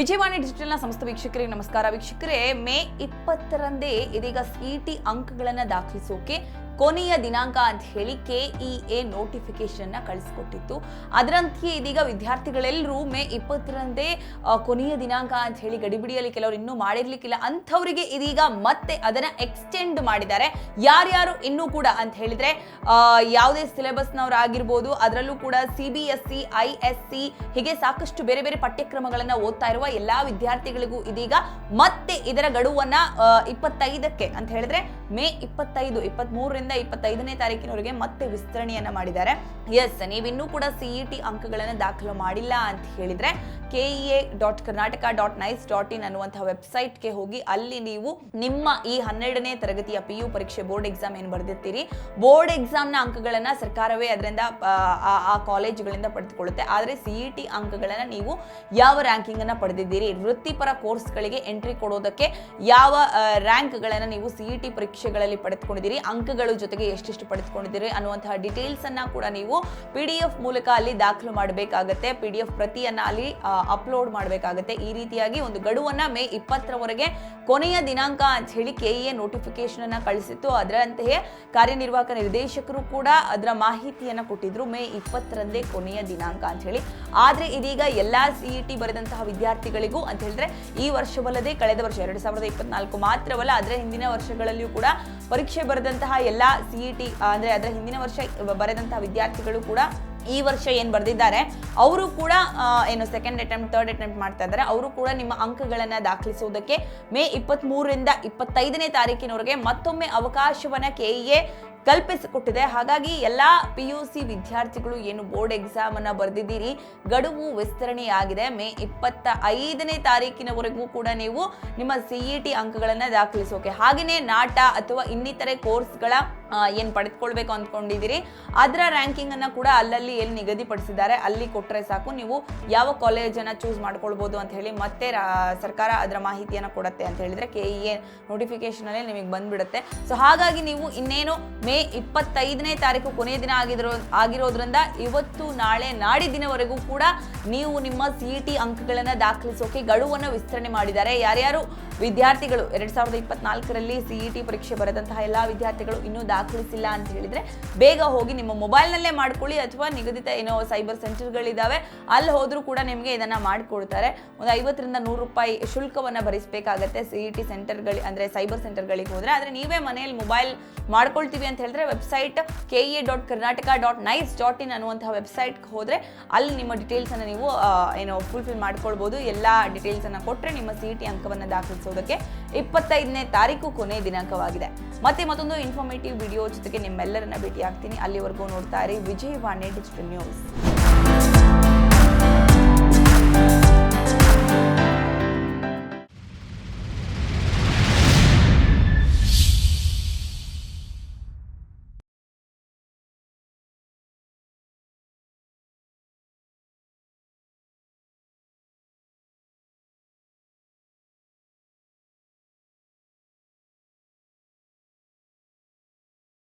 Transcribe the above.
ವಿಜಯವಾಣಿ ಡಿಜಿಟಲ್ನ ಸಂಸ್ಥೆ ವೀಕ್ಷಕರಿಗೆ ನಮಸ್ಕಾರ. ವೀಕ್ಷಕರೇ ಮೇ ಇಪ್ಪತ್ತರಂದೇ ಇದೀಗ ಸಿಇಟಿ ಅಂಕಗಳನ್ನು ದಾಖಲಿಸೋಕೆ ಕೊನೆಯ ದಿನಾಂಕ ಅಂತ ಹೇಳಿ ಕೆಇಎ ನೋಟಿಫಿಕೇಶನ್ ಕಳಿಸ್ಕೊಟ್ಟಿತ್ತು. ಅದರಂತೆಯೇ ಇದೀಗ ವಿದ್ಯಾರ್ಥಿಗಳೆಲ್ಲರೂ ಮೇ ಇಪ್ಪತ್ತರಂದೇ ಕೊನೆಯ ದಿನಾಂಕ ಅಂತ ಹೇಳಿ ಗಡಿಬಿಡಿಯಲ್ಲಿ ಕೆಲವರು ಇನ್ನೂ ಮಾಡಿರ್ಲಿಕ್ಕಿಲ್ಲ. ಅಂಥವರಿಗೆ ಇದೀಗ ಮತ್ತೆ ಅದನ್ನ ಎಕ್ಸ್ಟೆಂಡ್ ಮಾಡಿದ್ದಾರೆ. ಯಾರ್ಯಾರು ಇನ್ನೂ ಕೂಡ ಅಂತ ಹೇಳಿದ್ರೆ ಯಾವುದೇ ಸಿಲೆಬಸ್ನವ್ರು ಆಗಿರ್ಬೋದು, ಅದರಲ್ಲೂ ಕೂಡ C B S C I S C ಹೀಗೆ ಸಾಕಷ್ಟು ಬೇರೆ ಬೇರೆ ಪಠ್ಯಕ್ರಮಗಳನ್ನ ಓದ್ತಾ ಇರುವ ಎಲ್ಲಾ ವಿದ್ಯಾರ್ಥಿಗಳಿಗೂ ಇದೀಗ ಮತ್ತೆ ಇದರ ಗಡುವನ್ನ ಇಪ್ಪತ್ತೈದಕ್ಕೆ ಅಂತ ಹೇಳಿದ್ರೆ ಮೇ ಇಪ್ಪತ್ತೈದು ಇಪ್ಪತ್ತ್ ಮೂರರಿಂದ ಇಪ್ಪತ್ತೈದನೇ ತಾರೀಕಿನವರೆಗೆ ಮತ್ತೆ ವಿಸ್ತರಣೆಯನ್ನ ಮಾಡಿದ್ದಾರೆ. ಎಸ್ ನೀವಿನ್ನೂ ಕೂಡ ಸಿಇಟಿ ಅಂಕಗಳನ್ನು ದಾಖಲು ಮಾಡಿಲ್ಲ ಅಂತ ಹೇಳಿದ್ರೆ KEA dot Karnataka dot nice dot in ಅನ್ನುವಂತಹ ವೆಬ್ಸೈಟ್ಗೆ ಹೋಗಿ ಅಲ್ಲಿ ನೀವು ನಿಮ್ಮ ಈ ಹನ್ನೆರಡನೇ ತರಗತಿಯ ಪಿ ಯು ಪರೀಕ್ಷೆ ಬೋರ್ಡ್ ಎಕ್ಸಾಮ್ ಏನು ಬರೆದಿರ್ತೀರಿ? ಬೋರ್ಡ್ ಎಕ್ಸಾಮ್ನ ಅಂಕಗಳನ್ನ ಸರ್ಕಾರವೇ ಅದರಿಂದ, ಆ ಕಾಲೇಜುಗಳಿಂದ ಪಡೆದುಕೊಳ್ಳುತ್ತೆ. ಆದರೆ ಸಿಇಟಿ ಅಂಕಗಳನ್ನ ನೀವು ಯಾವ ರ್ಯಾಂಕಿಂಗ್ ಅನ್ನ ಪಡೆದಿದ್ದೀರಿ? ವೃತ್ತಿಪರ ಕೋರ್ಸ್ಗಳಿಗೆ ಎಂಟ್ರಿ ಕೊಡೋದಕ್ಕೆ ಯಾವ ರ್ಯಾಂಕ್ಗಳನ್ನು ನೀವು ಸಿಇಟಿ ಪರೀಕ್ಷೆಗಳಲ್ಲಿ ಪಡೆದುಕೊಂಡಿದ್ದೀರಿ? ಅಂಕಗಳು ಜೊತೆಗೆ ಎಷ್ಟೆಷ್ಟು ಪಡೆದುಕೊಂಡಿದ್ದೀರಿ ಅನ್ನುವಂತಹ ಡೀಟೇಲ್ಸ್ ಅನ್ನ ಕೂಡ ನೀವು ಪಿ ಡಿ ಎಫ್ ಮೂಲಕ ಅಲ್ಲಿ ದಾಖಲು ಮಾಡಬೇಕಾಗತ್ತೆ. ಪಿ ಡಿ ಎಫ್ ಪ್ರತಿಯನ್ನ ಅಲ್ಲಿ ಅಪ್ಲೋಡ್ ಮಾಡಬೇಕಾಗತ್ತೆ. ಈ ರೀತಿಯಾಗಿ ಒಂದು ಗಡುವನ್ನ ಮೇ ಇಪ್ಪತ್ತರವರೆಗೆ ಕೊನೆಯ ದಿನಾಂಕ ಅಂತ ಹೇಳಿ ಕೆಇಎ ನೋಟಿಫಿಕೇಶನ್ ಅನ್ನ ಕಳಿಸಿತ್ತು. ಅದರಂತೆಯೇ ಕಾರ್ಯನಿರ್ವಾಹಕ ನಿರ್ದೇಶಕರು ಕೂಡ ಅದರ ಮಾಹಿತಿಯನ್ನ ಕೊಟ್ಟಿದ್ರು ಮೇ ಇಪ್ಪತ್ತರಂದೇ ಕೊನೆಯ ದಿನಾಂಕ ಅಂತ ಹೇಳಿ. ಆದ್ರೆ ಇದೀಗ ಎಲ್ಲಾ ಸಿಇಟಿ ಬರೆದಂತಹ ವಿದ್ಯಾರ್ಥಿಗಳಿಗೂ ಅಂತ ಹೇಳಿದ್ರೆ ಈ ವರ್ಷವಲ್ಲದೆ ಕಳೆದ ವರ್ಷ ಎರಡು ಸಾವಿರದ ಇಪ್ಪತ್ನಾಲ್ಕು ಮಾತ್ರವಲ್ಲ ಅದರ ಹಿಂದಿನ ವರ್ಷಗಳಲ್ಲಿಯೂ ಕೂಡ ಪರೀಕ್ಷೆ ಬರೆದಂತಹ ಎಲ್ಲಾ ಸಿಇಟಿ ಅಂದ್ರೆ ಅದರ ಹಿಂದಿನ ವರ್ಷ ಬರೆದಂತಹ ವಿದ್ಯಾರ್ಥಿಗಳು ಕೂಡ ಈ ವರ್ಷ ಏನು ಬರೆದಿದ್ದಾರೆ, ಅವರು ಕೂಡ ಏನು ಸೆಕೆಂಡ್ ಅಟೆಂಪ್ಟ್ ಥರ್ಡ್ ಅಟೆಂಪ್ಟ್ ಮಾಡ್ತಾ ಇದ್ದಾರೆ. ಅವರು ಕೂಡ ನಿಮ್ಮ ಅಂಕಗಳನ್ನು ದಾಖಲಿಸುವುದಕ್ಕೆ ಮೇ ಇಪ್ಪತ್ತ್ಮೂರರಿಂದ ಇಪ್ಪತ್ತೈದನೇ ತಾರೀಕಿನವರೆಗೆ ಮತ್ತೊಮ್ಮೆ ಅವಕಾಶವನ್ನ ಕೆಇಎ ಕಲ್ಪಿಸಿಕೊಟ್ಟಿದೆ. ಹಾಗಾಗಿ ಎಲ್ಲ ಪಿ ಯು ಸಿ ವಿದ್ಯಾರ್ಥಿಗಳು ಏನು ಬೋರ್ಡ್ ಎಕ್ಸಾಮ್ ಅನ್ನ ಬರೆದಿದ್ದೀರಿ, ಗಡುವು ವಿಸ್ತರಣೆಯಾಗಿದೆ. ಮೇ ಇಪ್ಪತ್ತ ಐದನೇ ತಾರೀಕಿನವರೆಗೂ ಕೂಡ ನೀವು ನಿಮ್ಮ ಸಿಇಟಿ ಅಂಕಗಳನ್ನು ದಾಖಲಿಸೋಕೆ. ಹಾಗೆಯೇ ನಾಟ ಅಥವಾ ಇನ್ನಿತರೆ ಕೋರ್ಸ್ಗಳ ಏನು ಪಡೆದುಕೊಳ್ಬೇಕು ಅಂದ್ಕೊಂಡಿದ್ದೀರಿ. ಅದರ ರ್ಯಾಂಕಿಂಗನ್ನು ಕೂಡ ಅಲ್ಲಲ್ಲಿ ಎಲ್ಲಿ ನಿಗದಿಪಡಿಸಿದ್ದಾರೆ, ಅಲ್ಲಿ ಕೊಟ್ಟರೆ ಸಾಕು. ನೀವು ಯಾವ ಕಾಲೇಜನ್ನು ಚೂಸ್ ಮಾಡ್ಕೊಳ್ಬೋದು ಅಂತ ಹೇಳಿ ಮತ್ತೆ ಸರ್ಕಾರ ಅದರ ಮಾಹಿತಿಯನ್ನು ಕೊಡುತ್ತೆ ಅಂತ ಹೇಳಿದರೆ ಕೆ ಇ ಎ ನೋಟಿಫಿಕೇಶನಲ್ಲೇ ನಿಮಗೆ ಬಂದ್ಬಿಡುತ್ತೆ. ಸೊ ಹಾಗಾಗಿ ನೀವು ಇನ್ನೇನು ಮೇ ಇಪ್ಪತ್ತೈದನೇ ತಾರೀಕು ಕೊನೆಯ ದಿನ ಆಗಿರೋ ಆಗಿರೋದ್ರಿಂದ ಇವತ್ತು ನಾಳೆ ನಾಡಿದ್ದಿನವರೆಗೂ ಕೂಡ ನೀವು ನಿಮ್ಮ ಸಿ ಇ ಟಿ ಅಂಕಗಳನ್ನು ದಾಖಲಿಸೋಕೆ ಗಡುವನ್ನು ವಿಸ್ತರಣೆ ಮಾಡಿದ್ದಾರೆ. ಯಾರ್ಯಾರು ವಿದ್ಯಾರ್ಥಿಗಳು, ಎರಡು ಸಾವಿರದ ಇಪ್ಪತ್ನಾಲ್ಕರಲ್ಲಿ ಟಿ ಪರೀಕ್ಷೆ ಬರೆದಂತಹ ಎಲ್ಲ ವಿದ್ಯಾರ್ಥಿಗಳು ಇನ್ನೂ ದಾಖಲಿಸಿಲ್ಲ ಅಂತ ಹೇಳಿದ್ರೆ ಬೇಗ ಹೋಗಿ ನಿಮ್ಮ ಮೊಬೈಲ್ನಲ್ಲೇ ಮಾಡ್ಕೊಳ್ಳಿ ಅಥವಾ ನಿಗದಿತ ಏನೋ ಸೈಬರ್ ಸೆಂಟರ್ಗಳಿದ್ದಾವೆ ಅಲ್ಲಿ ಹೋದ್ರೂ ಕೂಡ ನಿಮಗೆ ಇದನ್ನ ಮಾಡಿಕೊಡ್ತಾರೆ. ಒಂದು ಐವತ್ತರಿಂದ ನೂರು ರೂಪಾಯಿ ಶುಲ್ಕವನ್ನ ಭರಿಸಬೇಕಾಗತ್ತೆ ಸಿಇಟಿ ಸೆಂಟರ್ಗಳು ಅಂದ್ರೆ ಸೈಬರ್ ಸೆಂಟರ್ಗಳಿಗೆ ಹೋದ್ರೆ. ಆದ್ರೆ ನೀವೇ ಮನೆಯಲ್ಲಿ ಮೊಬೈಲ್ ಮಾಡ್ಕೊಳ್ತೀವಿ ಅಂತ ಹೇಳಿದ್ರೆ website K E dot Karnataka dot nice dot in ಅನ್ನುವಂತಹ ವೆಬ್ಸೈಟ್ಗೆ ಹೋದ್ರೆ ಅಲ್ಲಿ ನಿಮ್ಮ ಡೀಟೇಲ್ಸ್ ಅನ್ನ ನೀವು ಏನೋ ಫುಲ್ಫಿಲ್ ಮಾಡ್ಕೊಳ್ಬೋದು. ಎಲ್ಲ ಡೀಟೇಲ್ಸ್ ಅನ್ನ ಕೊಟ್ಟರೆ ನಿಮ್ಮ ಸಿ ಟಿ ಅಂಕವನ್ನು ದಾಖಲಿಸೋದಕ್ಕೆ ಇಪ್ಪತ್ತೈದನೇ ತಾರೀಕು ಕೊನೆ ದಿನಾಂಕವಾಗಿದೆ. ಮತ್ತೆ ಮತ್ತೊಂದು ಇನ್ಫಾರ್ಮೇಟಿವ್ ವಿಡಿಯೋ ಜೊತೆಗೆ ನಿಮ್ಮೆಲ್ಲರನ್ನ ಭೇಟಿ ಆಗ್ತೀನಿ ಅಲ್ಲಿವರೆಗೂ ನೋಡ್ತಾ ಇರಿ ವಿಜಯವಾಣಿ ಡಿಜಿಟಲ್ ನ್ಯೂಸ್